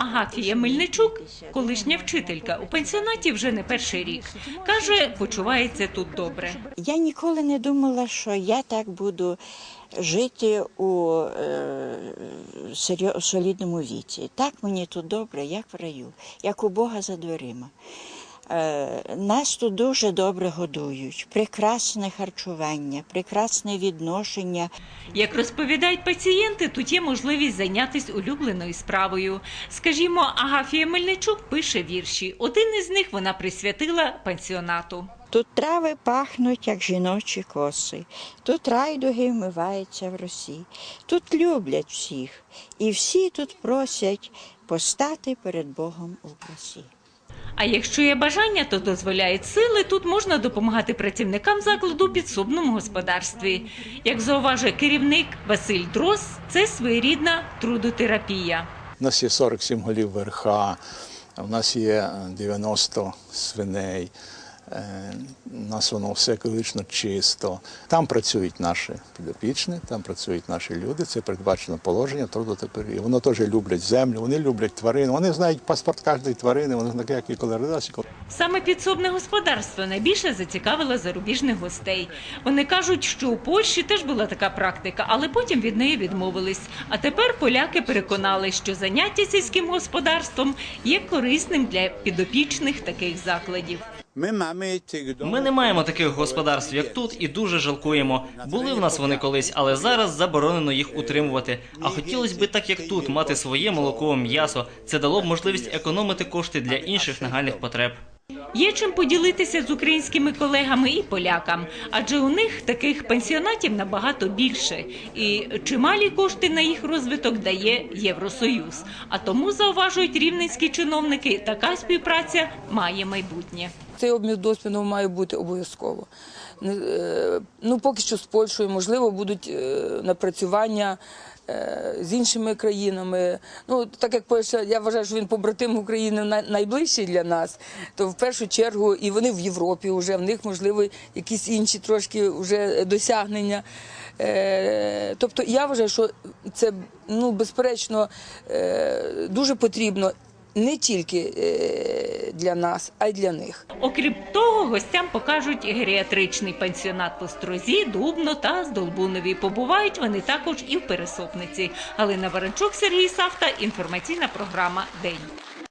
Агафія Мельничук, колишня вчителька у пансіонаті вже не перший рік. Каже, почувається тут добре. Я ніколи не думала, що я так буду жити у е, солідному віці. Так мені тут добре, як в раю, як у Бога за дверима. Е, нас тут дуже добре годують, прекрасне харчування, прекрасне відношення. Як розповідають пацієнти, тут є можливість зайнятися улюбленою справою. Скажімо, Агафія Мельничук пише вірші. Один із них вона присвятила пансіонату. Тут трави пахнуть, як жіночі коси. Тут райдуги вмиваються в росі. Тут люблять всіх, і всі тут просять постати перед Богом у красі. А якщо є бажання, то дозволяють сили, тут можна допомагати працівникам закладу у підсобному господарстві. Як зауважує керівник Василь Дрос, це своєрідна трудотерапія. У нас є 47 голів верха, у нас є 90 свиней. Е, нас воно все екологічно чисто. Там працюють наші підопічні, там працюють наші люди. Це передбачено положення труду тепер. І Воно теж люблять землю, вони люблять тварин. Вони знають паспорт кожної тварини, вони знають, як і коли родилася. Саме підсобне господарство найбільше зацікавило зарубіжних гостей. Вони кажуть, що у Польщі теж була така практика, але потім від неї відмовились. А тепер поляки переконали, що заняття сільським господарством є корисним для підопічних таких закладів. Ми не маємо таких господарств, як тут, і дуже жалкуємо. Були в нас вони колись, але зараз заборонено їх утримувати. А хотілося б так, як тут, мати своє молоко, м'ясо. Це дало б можливість економити кошти для інших нагальних потреб. Є чим поділитися з українськими колегами і полякам, адже у них таких пансіонатів набагато більше, і чималі кошти на їх розвиток дає Євросоюз. А тому зауважують рівненські чиновники, така співпраця має майбутнє. Цей обмін досвідом має бути обов'язково. Е, Ну, поки що з Польщею, можливо, будуть е, напрацювання е, з іншими країнами. Ну, так як Польща, я вважаю, що він побратим України най- найближчий для нас, то в першу чергу і вони в Європі вже, в них, можливо, якісь інші трошки вже досягнення. Тобто я вважаю, що це ну, безперечно дуже потрібно не тільки е, для нас, а й для них. Окрім того, гостям покажуть геріатричний пансіонат по Строзі, Дубно та Здолбунові. Побувають вони також і в Пересопниці. Галина Варенчук, Сергій Савта. Інформаційна програма День.